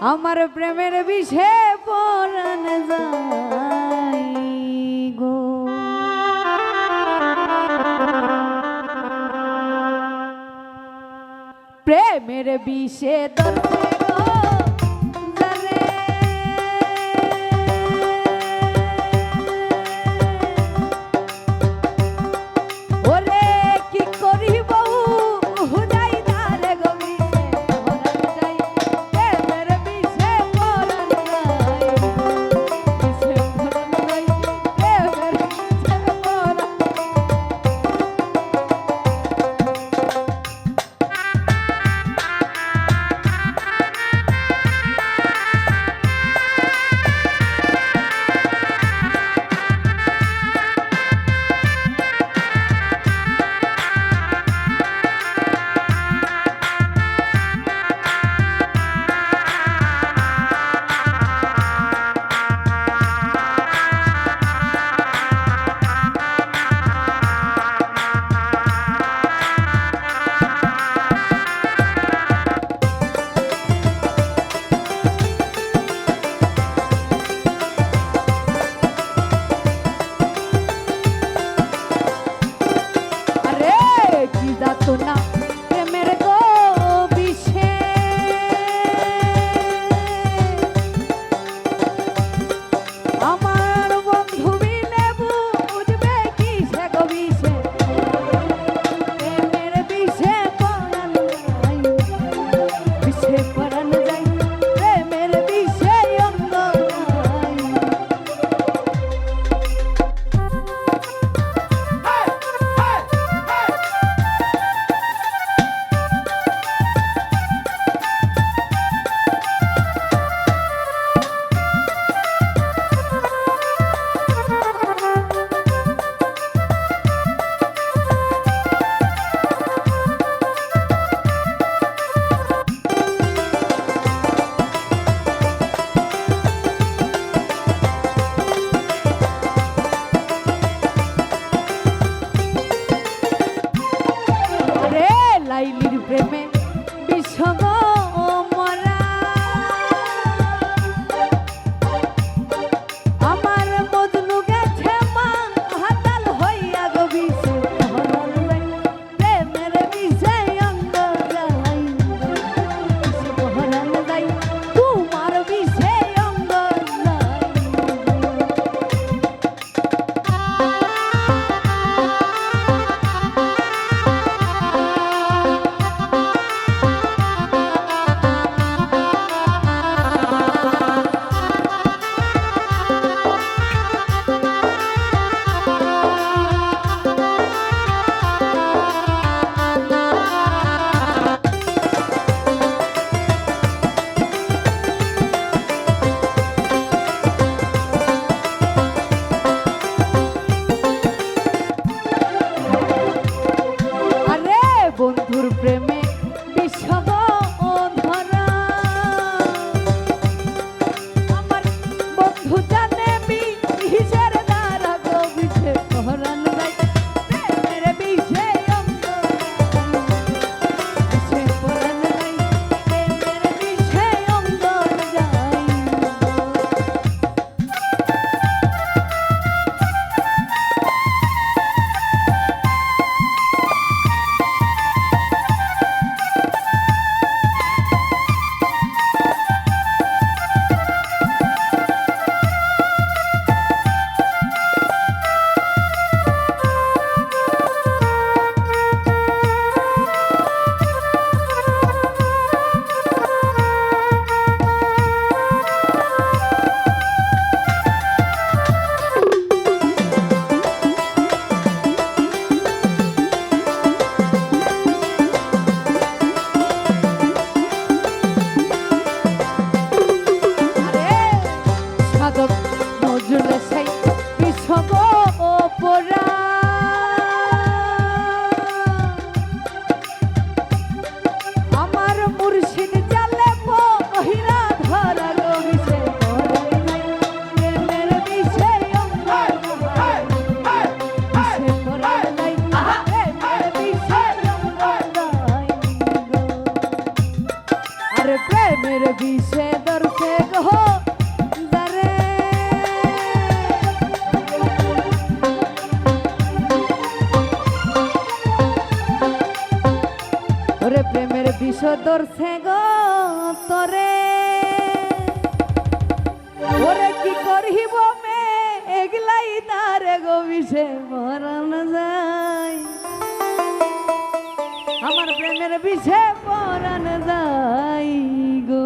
আমার প্রেমের বিষে পরান যাই গো। প্রেমের বিষে দর্শে লাইলির প্রেমে বিষে দর্শে গো ওরে প্রেমের বিষ দর্শে গো তরে ওরে কি করিব মে এগলাই তারে গো বিষে মরণ যায় আমার প্রেমের বিষে পরাণ যাই গো